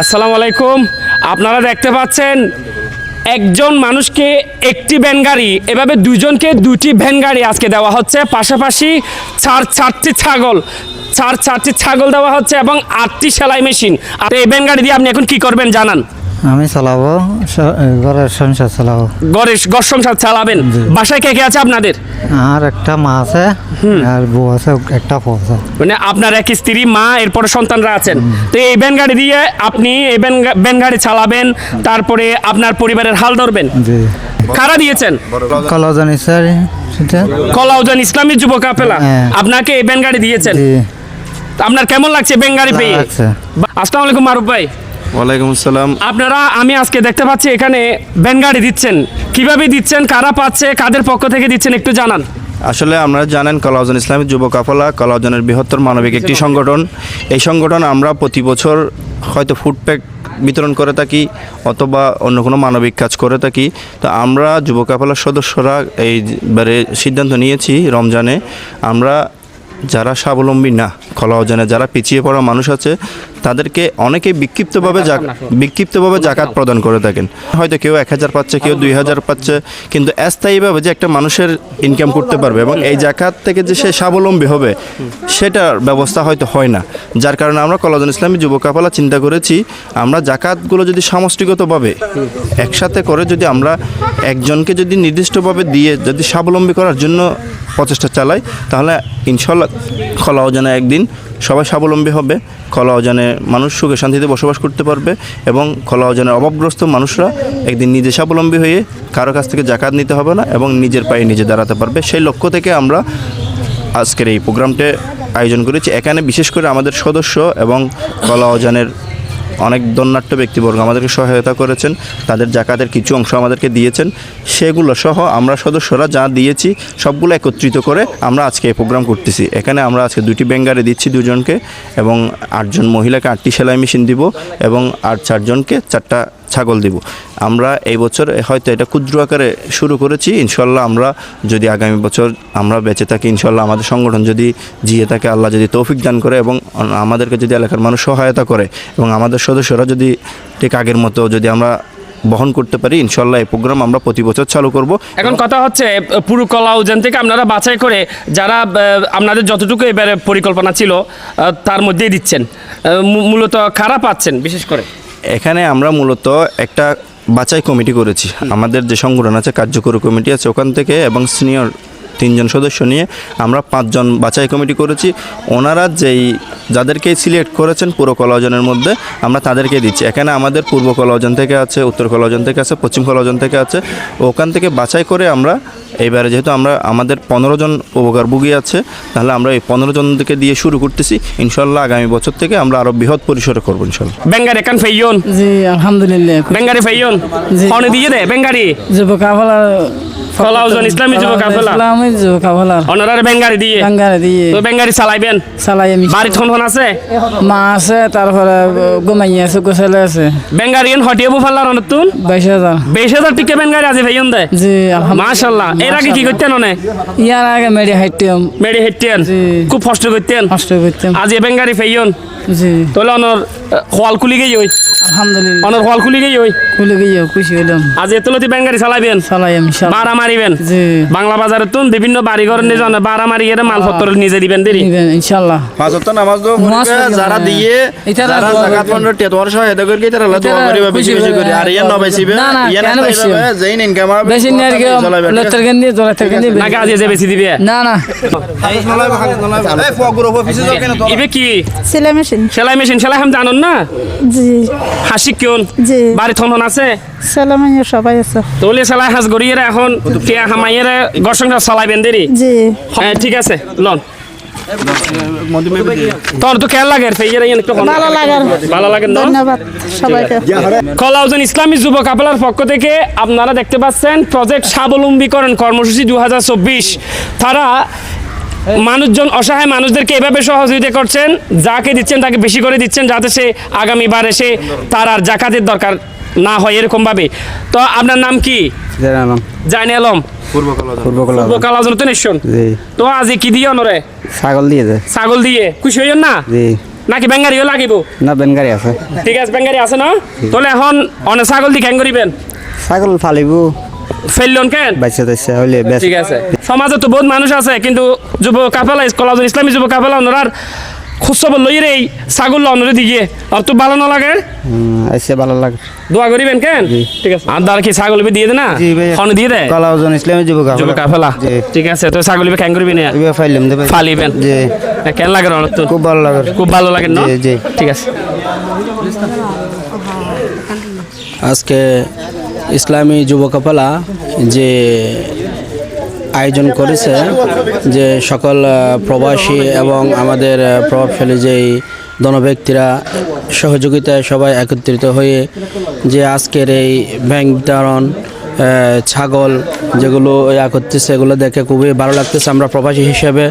আসসালামু আলাইকুম। আপনারা দেখতে পাচ্ছেন, একজন মানুষকে একটি ভ্যান গাড়ি, এভাবে দুজনকে দুটি ভ্যান গাড়ি আজকে দেওয়া হচ্ছে। পাশাপাশি চার চারটি ছাগল, চার চারটি ছাগল দেওয়া হচ্ছে এবং আটটি সেলাই মেশিন। আর এই ভ্যান গাড়ি দিয়ে আপনি এখন কি করবেন জানান। আমি চালাবো ঘরের সংসার চালাবো। ঘরে ঘর সংসার চালাবেন? বাসায় কে কে আছে আপনাদের? আর একটা মা আছে আর বউ আছে একটা বউ আছে। মানে আপনার এক স্ত্রী মা এরপরে সন্তানরা আছেন। তো এই ভ্যান গাড়ি দিয়ে আপনি এই ভ্যান ভ্যান গাড়ি চালাবেন তারপরে আপনার পরিবারের হাল ধরবেন? জি। কারা দিয়েছেন? কলা জানি স্যার সেটা? কলাউদ্দিন ইসলামী যুব কাফেলা হ্যাঁ। আপনাকে এই ভ্যান গাড়ি দিয়েছেন? জি। আপনার কেমন লাগছে ভ্যান গাড়ি পেয়ে? আসসালামু আলাইকুম মারুফ ভাই। ওয়ালাইকুম আসসালাম। আপনারা আমি আজকে দেখতে পাচ্ছি এখানে ভ্যান গাড়ি দিচ্ছেন। কীভাবে দিচ্ছেন কারা পাচ্ছে কাদের পক্ষ থেকে দিচ্ছেন একটু জানান। আসলে আমরা জানেন কলাউজন ইসলামী যুব কাফলা কলাউজনের বৃহত্তর মানবিক একটি সংগঠন। এই সংগঠন আমরা প্রতি বছর হয়তো ফুড প্যাক বিতরণ করে থাকি অথবা অন্য কোনো মানবিক কাজ করে থাকি। তো আমরা যুব কাফলার সদস্যরা এইবারে সিদ্ধান্ত নিয়েছি রমজানে। আমরা যারা স্বাবলম্বী না কলাওজনে যারা পিছিয়ে পড়া মানুষ আছে তাদেরকে অনেকে বিক্ষিপ্তভাবে বিক্ষিপ্তভাবে জাকাত প্রদান করে থাকেন। হয়তো কেউ এক হাজার পাচ্ছে কেউ দুই হাজার পাচ্ছে কিন্তু স্থায়ীভাবে যে একটা মানুষের ইনকাম করতে পারবে এবং এই জাকাত থেকে যে সে স্বাবলম্বী হবে সেটার ব্যবস্থা হয়তো হয় না। যার কারণে আমরা কলাজন ইসলামী যুব কাফালা চিন্তা করেছি আমরা জাকাতগুলো যদি সমষ্টিগতভাবে একসাথে করে যদি আমরা একজনকে যদি নির্দিষ্টভাবে দিয়ে যদি স্বাবলম্বী করার জন্য প্রচেষ্টা চালাই, তাহলে ইনশাল্লাহ খোলা অজানে একদিন সবাই স্বাবলম্বী হবে, খোলা অজানে মানুষ সুখে শান্তিতে বসবাস করতে পারবে এবং খোলা অজানের অভাবগ্রস্ত মানুষরা একদিন নিজে স্বাবলম্বী হয়ে কারও কাছ থেকে জাকাত নিতে হবে না এবং নিজের পায়ে নিজে দাঁড়াতে পারবে। সেই লক্ষ্য থেকে আমরা আজকের এই প্রোগ্রামটি আয়োজন করেছি। এখানে বিশেষ করে আমাদের সদস্য এবং কলা অজানের অনেক দন্যাট্য ব্যক্তিবর্গ আমাদেরকে সহায়তা করেছেন, তাদের জাকাতের কিছু অংশ আমাদেরকে দিয়েছেন, সেগুলো সহ আমরা সদস্যরা যা দিয়েছি সবগুলো একত্রিত করে আমরা আজকে এই প্রোগ্রাম করতেছি। এখানে আমরা আজকে দুটি ব্যাঙ্গারে দিচ্ছি দুজনকে এবং আটজন মহিলাকে আটটি সেলাই মেশিন দিব এবং আর চারজনকে চারটা ছাগল দিব। আমরা এই বছর হয়তো এটা ক্ষুদ্র আকারে শুরু করেছি ইনশাল্লাহ আমরা যদি আগামী বছর আমরা বেঁচে থাকি ইনশাল্লাহ আমাদের সংগঠন যদি জিয়ে থাকে আল্লাহ যদি তৌফিক দান করে এবং আমাদেরকে যদি এলাকার মানুষ সহায়তা করে এবং আমাদের সদস্যরা যদি ঠিক আগের মতো যদি আমরা বহন করতে পারি ইনশাল্লাহ এই প্রোগ্রাম আমরা প্রতি বছর চালু করব। এখন কথা হচ্ছে পুরো কলাউদ্দিন থেকে আপনারা বাছাই করে যারা আপনাদের যতটুকু এবারে পরিকল্পনা ছিল তার মধ্যেই দিচ্ছেন। মূলত খারাপ পাচ্ছেন বিশেষ করে। এখানে আমরা মূলত একটা বাছাই কমিটি করেছি। আমাদের যে সংগঠন আছে, কার্যকরী কমিটি আছে, ওখান থেকে এবং সিনিয়র তিনজন সদস্য নিয়ে আমরা পাঁচজন বাছাই কমিটি করেছি। ওনারা যেই যাদেরকে সিলেক্ট করেছেন পুরো কলাজনের মধ্যে আমরা তাদেরকে দিচ্ছি। এখানে আমাদের পূর্ব কলাজন থেকে আছে উত্তর কলাজন থেকে আছে পশ্চিম কলাজন থেকে আছে। ওখান থেকে বাছাই করে আমরা এবারে যেহেতু আমরা আমাদের পনেরো জন উপকারভোগী আছে তাহলে আমরা এই পনেরো জনকে দিয়ে শুরু করতেছি। ইনশাল্লাহ আগামী বছর থেকে আমরা আরও বৃহৎ পরিসরে করব ইনশাল্লাহ বেঙ্গারি একান ফেইয়ন? জি আলহামদুলিল্লাহ। বেঙ্গারি ফেইয়ন? জি। দিয়ে দে বেঙ্গারি। যুবক আফলার কলাউজন ইসলামী যুবক আফলা ইসলামী যুবক আফলার অনারারে বেঙ্গারি দিয়ে গাঙ্গারে দিয়ে তো বেঙ্গারি চালাইবেন চালাই আমি বাড়ি ঠন আছে? মা আছে তারপরে গোমাই আছে গোসালে আছে। বেঙ্গারি এন হটিয়ে বুফাল্লার অনতুন বাইশ হাজার। বিশ টিকে বেঙ্গারি আছে ফেইয়ন দে। জি মাশাল্লাহ। এর আগে কি করতেন অনে ইয়ার আগে মেডি হাইটিয়াম মেডি জি। খুব কষ্ট করতেন। কষ্ট করতাম। আজ এ বেঙ্গারি ফেইয়ন জি। তাহলে অনর হল খুলি গেই ওই। আলহামদুলিল্লাহ। অনর হল খুলি গেই ওই। খুলে গিয়ে খুশি হইলাম। আজ এতলতি বেঙ্গারি চালাইবেন চালাই। বাড়া মারিবেন। বাংলা বাজারে তুন বিভিন্ন বাড়ি ঘর নিয়ে যান বাড়া মারি এর মালপত্র নিজে দিবেন দেরি? পাঁচ ওয়াক্ত নামাজ যারা। দিয়ে যারা সহায়তা করি তারা আল্লাহ দোয়া করিবে বেশি বেশি করে। আর ইয়ান না, না, ইয়ান কেন বেশি? যেইন ইনকাম হবে বেশি কি লেতার কেন দিয়ে না গাছ যে বেশি দিবে? না না। এই ফগর অফিসে যাও কেন তো ইবে কি সেলাই মেশিন। সেলাই মেশিন সেলাই হাম জানুন না? জি। হাসি কেউন? জি। বাড়ি থন থন আছে? সেলাই মেশিন সবাই আছে। তোলে সেলাই হাস গড়িয়ে এখন। কে হামাইয়ের চালাইবেন দেরি? জি। হ্যাঁ ঠিক আছে লন। তোর তো খেয়াল লাগে। ভালো লাগার। ভালো লাগে না ধন্যবাদ সবাইকে। কলাউজন ইসলামী যুব কাপলার পক্ষ থেকে আপনারা দেখতে পাচ্ছেন প্রজেক্ট স্বাবলম্বীকরণ কর্মসূচি দু হাজার চব্বিশ। তারা মানুষজন অসহায় মানুষদেরকে এভাবে সহযোগিতা করছেন যাকে দিচ্ছেন তাকে বেশি করে দিচ্ছেন যাতে সে আগামীবার এসে তার আর জাকাতের দরকার না হয় এরকম ভাবে তো আপনার নাম কি? জাইনে আলম। পূর্ব কলা পূর্ব কালাজন তো নিশ্চন জি। তো আজ কি দিয়ে অনরে ছাগল দিয়ে ছাগল দিয়ে। খুশি হইন না? নাকি বেঙ্গারিও লাগিব? না আছে। ঠিক আছে বেঙ্গারি আছে না? তাহলে এখন অনে ছাগল দি করিবেন? ছাগল ফালিব। ফেললন কেন? বাইসে তাইসে হইলে ঠিক আছে। সমাজে তো বহুত মানুষ আছে কিন্তু যুব কাফেলা কলাজুল ইসলামী যুব কাফেলা ওনার খুচব লই রে ছাগল অনরে দিয়ে আর তো ভালো না লাগে? এসে ভালো লাগে। দোয়া করিবেন কেন? ঠিক আছে। আর দ্বার কি ছাগল বি দিয়ে দে না? জি ভাই খন দিয়ে দে। কলাউজন ইসলামী যুবক যুব কাফেলা জি। ঠিক আছে তো ছাগল বি কেন করবি না? এবার ফাইলাম দেবে ফালিবেন। জি। কেন লাগে রণত তো খুব ভালো লাগে। খুব ভালো লাগে না? জি, জি। ঠিক আছে। আজকে ইসলামী যুবকপালা যে আয়োজন করেছে যে সকল প্রবাসী এবং আমাদের প্রভাবশালী যেই দনব্যক্তিরা সহযোগিতায় সবাই একত্রিত হয়ে যে আজকের এই ব্যাংক বিতরণ ছাগল যেগুলো ইয়া করতেছে এগুলো দেখে খুবই ভালো লাগতেছে। আমরা প্রবাসী হিসেবে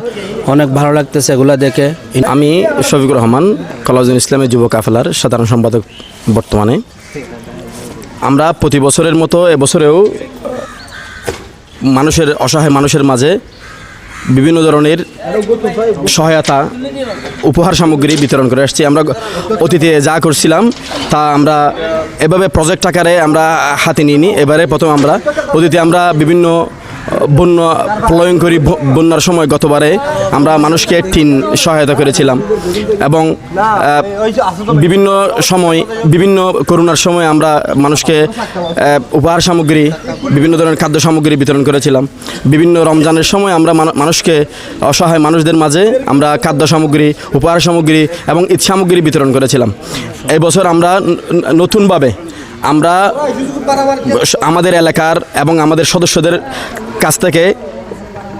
অনেক ভালো লাগতেছে এগুলো দেখে। আমি শফিকুর রহমান, কলাউদ্দিন ইসলামের যুব কাফেলার, সাধারণ সম্পাদক বর্তমানে। আমরা প্রতি বছরের মতো এবছরেও মানুষের, অসহায় মানুষের মাঝে বিভিন্ন ধরনের সহায়তা, উপহার সামগ্রী বিতরণ করে আসছি। আমরা অতীতে যা করছিলাম, তা আমরা এভাবে প্রজেক্ট আকারে আমরা হাতে নিইনি। এবারে প্রথম আমরা, অতীতে আমরা বিভিন্ন বন্যা ব- বন্যার সময় গতবারে আমরা মানুষকে টিন সহায়তা করেছিলাম এবং বিভিন্ন সময়, বিভিন্ন করোনার সময় আমরা মানুষকে উপহার সামগ্রী, বিভিন্ন ধরনের খাদ্য সামগ্রী বিতরণ করেছিলাম। বিভিন্ন রমজানের সময় আমরা মানুষকে অসহায় মানুষদের মাঝে আমরা খাদ্য সামগ্রী, উপহার সামগ্রী এবং ঈদ সামগ্রী বিতরণ করেছিলাম। এই বছর আমরা নতুনভাবে আমরা আমাদের এলাকার এবং আমাদের সদস্যদের কাছ থেকে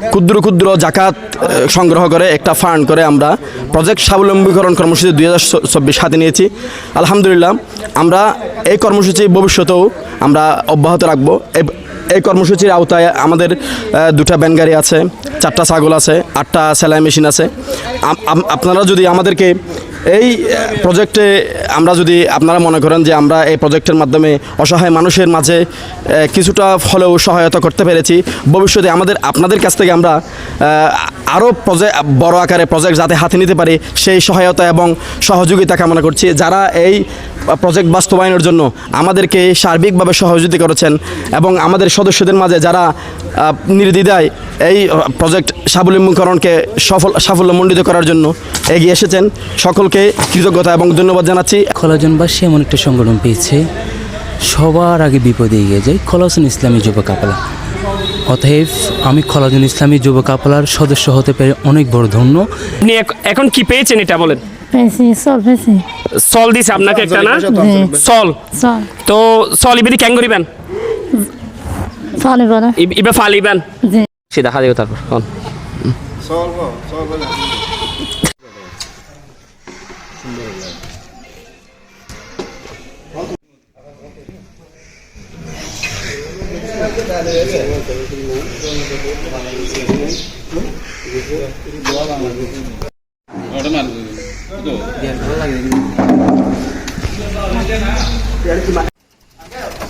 ক্ষুদ্র ক্ষুদ্র জাকাত সংগ্রহ করে একটা ফান্ড করে আমরা প্রজেক্ট স্বাবলম্বীকরণ কর্মসূচি দুই হাজার চব্বিশ হাতে নিয়েছি। আলহামদুলিল্লাহ, আমরা এই কর্মসূচি ভবিষ্যতেও আমরা অব্যাহত রাখব। এই- কর্মসূচির আওতায় আমাদের দুটা ব্যান গাড়ি আছে, চারটা ছাগল আছে, আটটা সেলাই মেশিন আছে। আপনারা যদি আমাদেরকে এই প্রজেক্টে আমরা যদি আপনারা মনে করেন যে আমরা এই প্রজেক্টের মাধ্যমে অসহায় মানুষের মাঝে কিছুটা হলেও সহায়তা করতে পেরেছি, ভবিষ্যতে আমাদের, আপনাদের কাছ থেকে আমরা আরও প্রজেক্ট বড় আকারে প্রজেক্ট যাতে হাতে নিতে পারি, সেই সহায়তা এবং সহযোগিতা কামনা করছি। যারা এই প্রজেক্ট বাস্তবায়নের জন্য আমাদেরকে সার্বিকভাবে সহযোগিতা করেছেন এবং আমাদের সদস্যদের মাঝে যারা নির্দ্বিধায় এই প্রজেক্ট সাবলম্বীকরণকে সফল সাফল্যমণ্ডিত করার জন্য এগিয়ে এসেছেন সকলকে কৃতজ্ঞতা এবং ধন্যবাদ জানাচ্ছি। খলাজনবাসী এমন একটা সংগঠন পেয়েছে সবার আগে বিপদে এগিয়ে যায় খলাজন ইসলামী যুব কাপালা। অতএব আমি খলাজন ইসলামী যুব কাপালার সদস্য হতে পেরে অনেক বড় ধন্য। আপনি এক- এখন কি পেয়েছেন এটা বলেন? পেয়েছি চল পেয়েছি। সল দিছে আপনাকে একটা না? জি সল। তো সল ইবেদি কেন করিবেন ইবে ফালিবেন জি। সে দেখা যাবে তারপর হন।